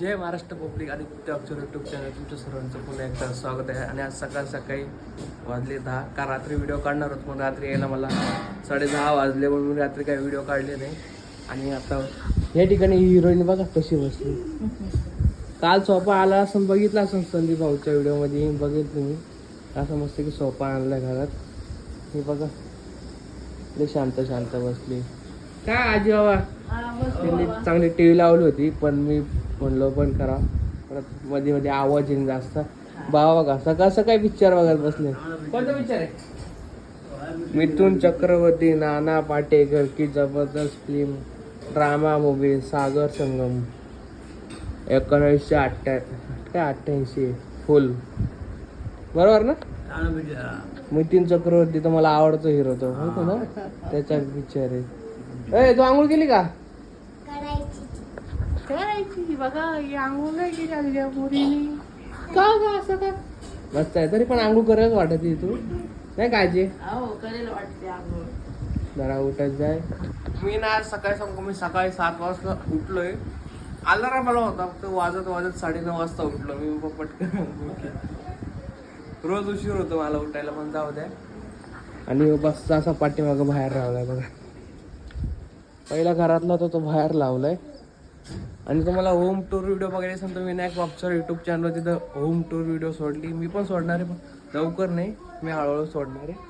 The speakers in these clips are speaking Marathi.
जय महाराष्ट्र पब्लिक आणि अक्षर यूट्यूब चॅनल तुमच्या सर्वांचं पुन्हा एकदा स्वागत आहे. आणि आज सकाळ सकाळी वाजले दहा. का रात्री व्हिडिओ काढणार होतो? पण रात्री यायला मला साडे दहा वाजले म्हणून रात्री काही व्हिडिओ काढले नाही. आणि आता या ठिकाणी हिरोईन बघा कशी बसली. काल सोफा आला असं बघितला असं संदीप भाऊच्या व्हिडिओमध्ये बघितलं तुम्ही. असं मस्त की सोफा आणला घरात. हे बघा. लय शांत शांत बसली. काय आजी बाबा? त्यांनी चांगली टी व्ही लावली होती पण मी म्हणलो पण करा. परत मध्ये मध्ये आवाज येईन जास्त. बाबा बघा सकाळ सकाळी पिक्चर बघत बसले. कोणता पिक्चर आहे? मिथून चक्रवर्ती नाना पाटेकर की जबरदस्त film drama movie Sagar Sangam. एकोणीसशे अठ्ठ्या काय अठ्ठ्याऐंशी? फुल बरोबर ना? नितीन चक्रवर्ती तर मला आवडतो हिरो तो. माहिती ना? त्याचा पिक्चर आहे. ए तू आंघोळ केली का? करायची. बघा ही आंघोळ नाही केली आलेल्या का का असं का मस्त आहे तरी पण आंघोळ करायच वाटत आहे तू. नाही काळजी. जरा उठत जाय. मी ना आज सकाळी सांगतो मी सकाळी सात वाजता उठलोय. अलाराम मला होता फक्त वाजत वाजत साडेनऊ वाजता उठलो. मी पटकन आंघोळ. रोज उशीर होतो मला उठायला पण जाऊ द्या. आणि बसचा असा पाठीमागं बाहेर लावलाय बघा. पहिला घरातला तो तो बाहेर लावलाय. आणि तुम्हाला होम टूर व्हिडिओ बघायला असेल तर विनायक वापसर युट्यूब चॅनल तिथं होम टूर व्हिडिओ सोडली. मी पण सोडणार आहे पण लवकर नाही. मी हळूहळू सोडणार आहे.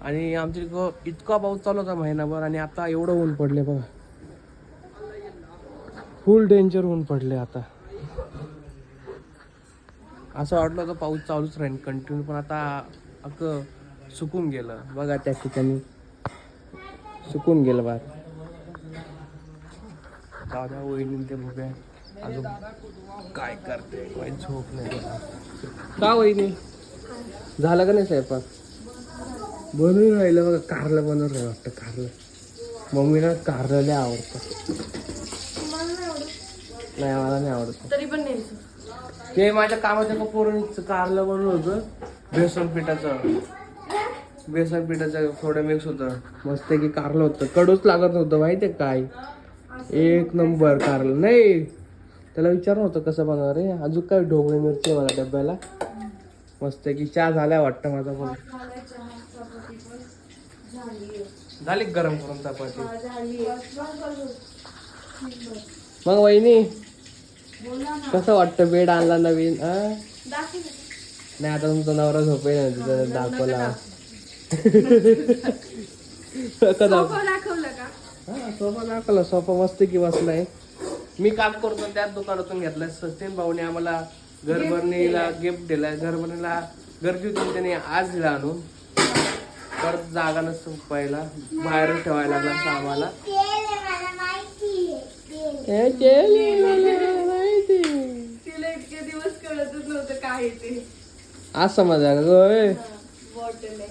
आणि आमच्या इथं इतका पाऊस चालू होता महिनाभर आणि आता एवढं ऊन पडले बघा. फुल डेंजर ऊन पडले आता. असं वाटलं होतं पाऊस चालूच राहील कंटिन्यू पण आता अख्खं सुकून गेलं. बघा त्या ठिकाणी. सुकून गेलं बाहेर. द्या वहिनी ते बघूया अजून काय करते काही झोप नाही का वहिनी झालं का नाही स्वयंपाक? बनवून राहिलं बघा कारलं बनवून राहिलं वाटतं कारलं. मम्मीला कारलं लय आवडतं. नाही मला नाही आवडत. तरी पण नाही ते माझ्या कामाच्या कपोरणीचं कारलं बनवलं होतं. बेसन पिठाचं. बेसन पिठाचं थोडं मिक्स होतं. मस्त की कारलं होतं. कडूच लागत नव्हतं माहितीये काय? एक नंबर कारलं. नाही. त्याला विचारलं होतं कसं बनवणार रे अजून काय ढोबळी मिरची आहे मला डब्याला. मस्त की चहा झालाय वाटतं माझा पण. झाली गरम करून चपाती? मग वहिनी कसं वाटतं बेड आणला नवीन? नाही आता तुमचा नवरा झोपेल ना तिथं दाखवला कसं दाखव दाखवलं का हा सोफा दाखवला सोफा मस्त की बसलाय. मी काम करतो त्याच दुकानातून घेतलाय. सचिन भाऊने आम्हाला घरभरणीला गिफ्ट दिलाय. घरभरणीला गरजी होती त्याने आज दिला आणून. परत जागा नसतो पहिला. बाहेर ठेवायला लागला आम्हाला केली मला माहिती. तिला इतके दिवस कळतच नव्हतं काय ते. असं माझा गोय बॉटल आहे.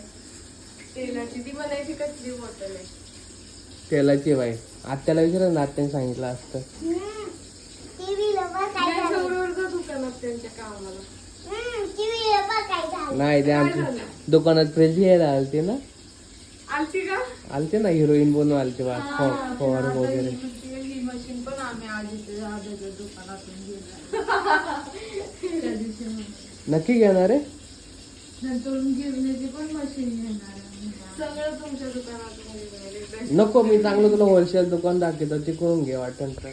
तेलाची. ती म्हणायची कसली बॉटल आहे? तेलाची बाई आत्याला विचार ना आत्याने सांगितलं असतं. नाही ते आमच्या दुकानात फ्रीज घ्यायला आलते ना. आलती ना हिरोईन बनवून आलते बा वगैरे. नक्की घेणार आहे. सगळं तुमच्या दुकानातून घेणार आहे. नको मी चांगलं तुला होलसेल दुकान दाखवतो तिकडून घे वाटण तर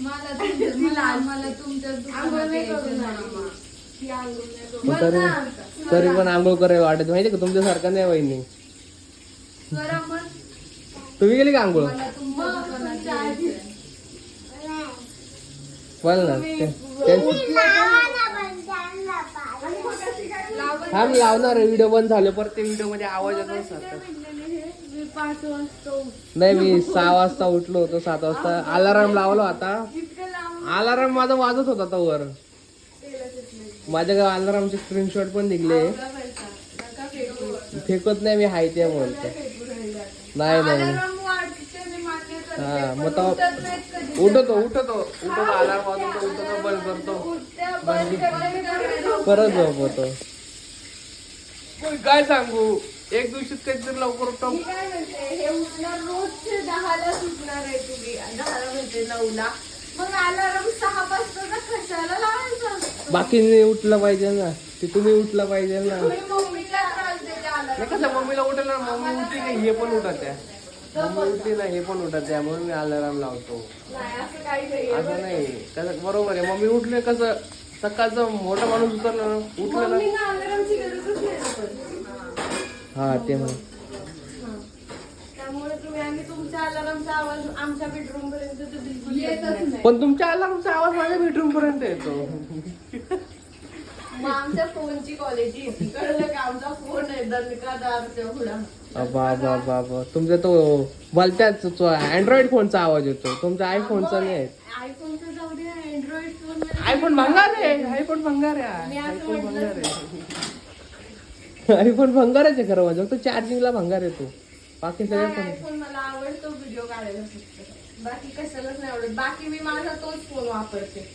मला तुमच्या- मला मला तुमच्याच दुकानात यायचं नाही. ती आंघोळ नाही करू. पण तरी तरी पण आंघोळ करायला वाटत माहिती का तुमच्यासारखं नाही वहिनी मग. तुम्ही गेली का आंघोळ मला तुमच्या दुकानात यायचंय. बोल ना ते- ते- लावण थांब लावणार व्हिडिओ बंद झाले परत ते व्हिडिओमध्ये आवाज येतो सारखा मी पाच वाजता उठ- नाही मी सहा वाजता उठलो होतो सात वाजता अलाराम लावलो आता इतकं लांब अलाराम माझा वाजत होता तो वर माझ्या गाव अलारामचे स्क्रीनशॉट पण निघले नका फेकू. फेकत नाही मी हाय ते बोलतो फेकू राहिला. नाही नाही अलार्म मान्य करते, हा, पण मग तो- उठत नाहीत कधी. उठतो उठतो उठतो अलार्म वाजवतो उठतो बंद करतो उठत्या, बंद करते, करायला. परत झोपवतो काय सांगू? एक दिवशी काहीतरी लवकर उठतो. मी काय म्हणते हे उठणार रोजचे दहाला सुटणार आहे तुम्ही. दहाला उठते नऊला. मग अलार्म सहा वाजता कशाला लावायचा असतो? बाकीने उठलं पाहिजे ना. ते तुम्ही उठलं पाहिजे ना. तुम्ही मम्मीला त्रास देते नाही अलार्म कसं मम्मीला उठलं ना मम्मी उठली नाही हे पण उठत आहे. मम्मी उठली ना हे पण उठत आहे. म्हणून मी अलाराम लावतो. नाही असं काही नाही. असं नाही. कसं बरोबर आहे. मम्मी उठले कसं सकाळचं मोठा माणूस उतरलं ना उठलं ना. मम्मीला अलार्मची. हा ते म्हण. हा. त्यामुळे तुम्ही आम्ही तुमच्या अलार्मचा आवाज आमच्या बेडरूम पर्यंत तर बिलकुल येतच नाही. पण तुमच्या अलार्मचा आवाज माझ्या बेडरूम पर्यंत येतो. मग आमच्या फोनची क्वालिटी येते कळलं का? आमचा फोन आहे दणकादारच्या पुढा. बा बा बा बा तुमचा तो भलत्याच अँड्रॉइड फोनचा आवाज येतो. तुमचा आयफोनचा नाही. आहे आयफोनचा जाऊ दे अँड्रॉइड फोन आयफोन भंगार आहे. आयफोन भंगार आहे. मी असं आयफोन भंगार म्हटलंच आयफोन भंगारच आहे खरं माझं. फक्त चार्जिंगला भंगार येतो बाकी सगळे पण आयफोन मला आवडतो व्हिडिओ काढायला फक्त. बाकी कशालाच नाही आवडत. बाकी मी माझा तोच फोन वापरते.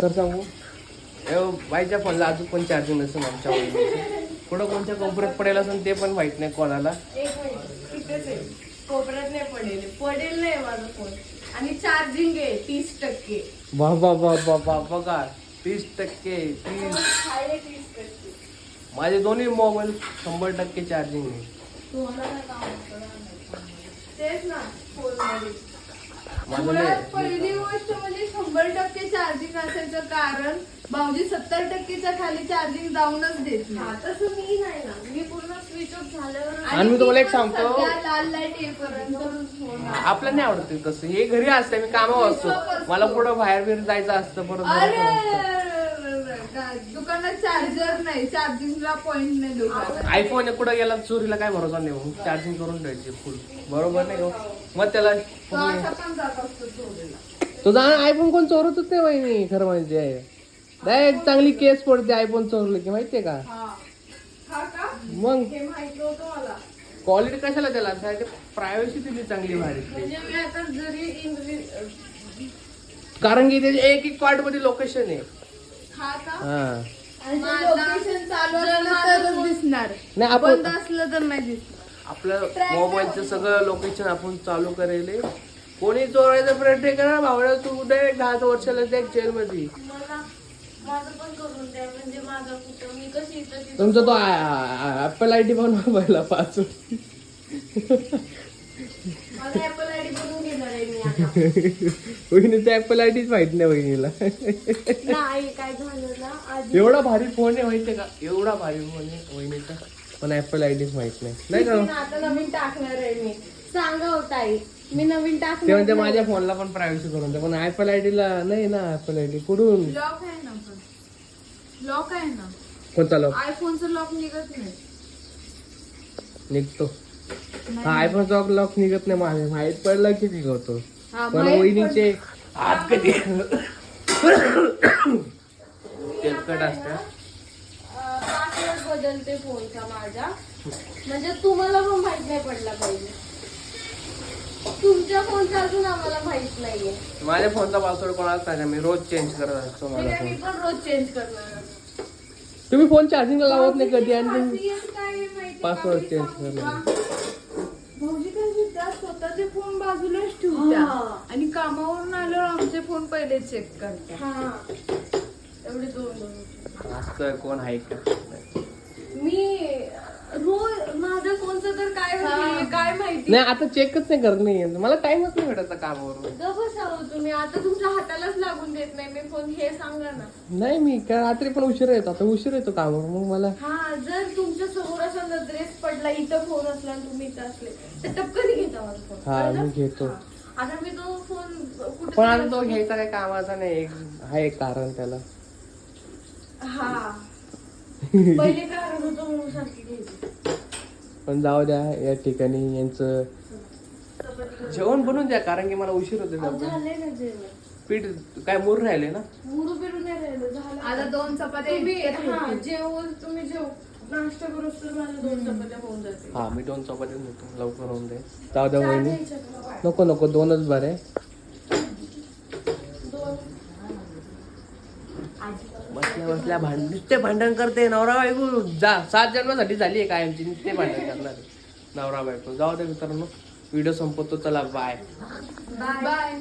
तर सांगू? बाईच्या फोनला अजून पण चार्जिंग नसेल आमच्या. कुठं कोणत्या कोपऱ्यात पडेल असेल ते पण माहीत नाही कोणाला. एक मिनिट तिथेच आहे. कोपऱ्यात नाही पडेल. पडेल नाही माझा फोन आणि चार्जिंग आहे तीस टक्के. बा बा बा बा बा बघा तीस टक्के तीस टक्के. माझे दोन्ही मोबाईल शंभर टक्के चार्जिंग पहिली गोष्ट म्हणजे शंभर टक्के चार्जिंग असायचं कारण भाऊजी सत्तर टक्केच्या खाली चार्जिंग जाऊनच देत नाही. तसं मी नाही ना. मी पूर्ण स्विच ऑफ झाल्यावर आणि मी तुम्हाला एक सांगतो. लाल लाइट येईपर्यंत नाही. आवडत तसं. हे घरी असते मी कामावर असतो. मला कुठं बाहेर बिर जायचं असतं परत अरे घरात असतं. काय, दुकानात चार्जर नाही चार्जिंगला पॉइंट नाही दुकानात. आयफोन आहे कुठं गेला चोरीला काय भरोसा नाही मग चार्जिंग करून ठेवायची फुल बरोबर नाही का मग त्याला तो असा पण जात असतो चोरीला. तुझा आयफोन कोण चोरतच नाही वहिनी खरं म्हणजे. डायरेक्ट चांगली केस पडते आयफोन चोरलं की माहितीये का? हा. हा का? मग? हे माहीत नव्हतं मला. क्वालिटी कशाला त्याला? प्रायव्हसी दिली चांगली भारी. म्हणजे मी आता जरी इंग्रजी कारण की त्याचे एक एक पार्टमध्ये लोकेशन आहे. हा का? हा. लोकेशन चालू असलं तरच दिसणार. नाही आपण बंद असलं तर नाही दिसणार. आपलं मोबाईलचं सगळं लोकेशन आपण चालू करेल. कोणी चोरायचा प्रयत्न करा भावड्या तू डायरेक्ट दहा वर्षाला त्या जेल मध्ये मला माझं पण करून द्या म्हणजे माझं कुठं? मी कशी इथं तिथं- तुमचा तो ऍपल आय डी बनवा पहिला पाच माझा ऍपल आय डी बनवून घेणार आहे मी आता वहिनीचा ऍपल आय डीच माहीत नाही वहिनीला. नाही काय झालं ना आधी एवढा भारी फोन आहे माहितीये का? एवढा भारी फोन आहे वहिनीचा. पण ऍपल आय डीच माहीत नाही. नाही का? मी आता नवीन टाकणार आहे मी. सांगा होता आई मी नवीन ते टाकणार म्हणते माझ्या फोनला पण प्रायव्हसी करून द्या पण ऍपल आय ला नाही ना ऍपल आय डी कुठून? लॉक आहे ना पण. लॉक आहे ना. कोणता लॉक आयफोनचं लॉक निघत नाही. निघतो. हा आयफोनचा लॉक निघत नाही. माझे माहीत पडलं की निघतो. पण वहिनीचे हात कधी तेलकट असतात पासवर्ड बदलते फोनचा माझा. म्हणजे तुम्हाला पण माहीत नाही पडला पाहिजे. तुमच्या फोनचा अजून आम्हाला माहीत नाहीये. माझ्या फोनचा पासवर्ड कोणाला सांगा मी रोज चेंज करत असतो माझा मी फोन पण रोज चेंज करणार. तुम्ही फोन चार्जिंगला लावत नाही कधी आणि तुम्ही change सांगू करणार. का? भाऊजी काय करतात बाजूलाच ठेवत्या. आणि कामावरून आल्यावर आमचे फोन पहिले चेक करतात एवढे दोन दोन कोण आहे का? मी रोज माझ्या फोनचं तर काय होईल काय माहिती? नाही आता चेकच नाही करत नाही मला टाइमच नाही भेटत कामावरून. बसावं तुम्ही. आता तुमच्या हातालाच लागून देत नाही. मी फोन हे सांगा ना. नाही मी काय रात्री पण उशीर येतो. आता उशीर येतो कामावर मग मला हा जर तुमच्यासमोर असा नजरेस पडला इथं फोन असला आणि तुम्ही इथं असले तर टपकन घेता माझा फोन. हा कळलं? मी घेतो. हा. आता मी तो फोन कुठे पण आता तो घ्यायचा काही कामाचा नाही एक आहे एक कारण त्याला. हा. पहिले कारण होतं म्हणून सारखी घ्यायची. पण जाऊ द्या या ठिकाणी यांचं जेवण बनवून द्या कारण की मला उशीर होते अहो, झाले ना जेवण. पीठ काय मूर राहिले ना? मुरू बिरू नाही राहिलं झालं. आता दोन चपात्या तुम्ही हा जेवण तुम्ही जेव. नाश्ता करूस तर मला दोन चपात्या होऊन जाते हा मी दोन चपाती लवकर होऊन दे जाऊ द्या वहिनी? नको नको दोनच बरे दोन बसल्या बसल्या भांड नुसते भांडण करते नवरा बायको जा सात जन्मासाठी झाली आहे कायमची नुसते भांडण करणार नवरा बायको. जाऊ दे मित्रांनो व्हिडिओ संपवतो चला बाय बाय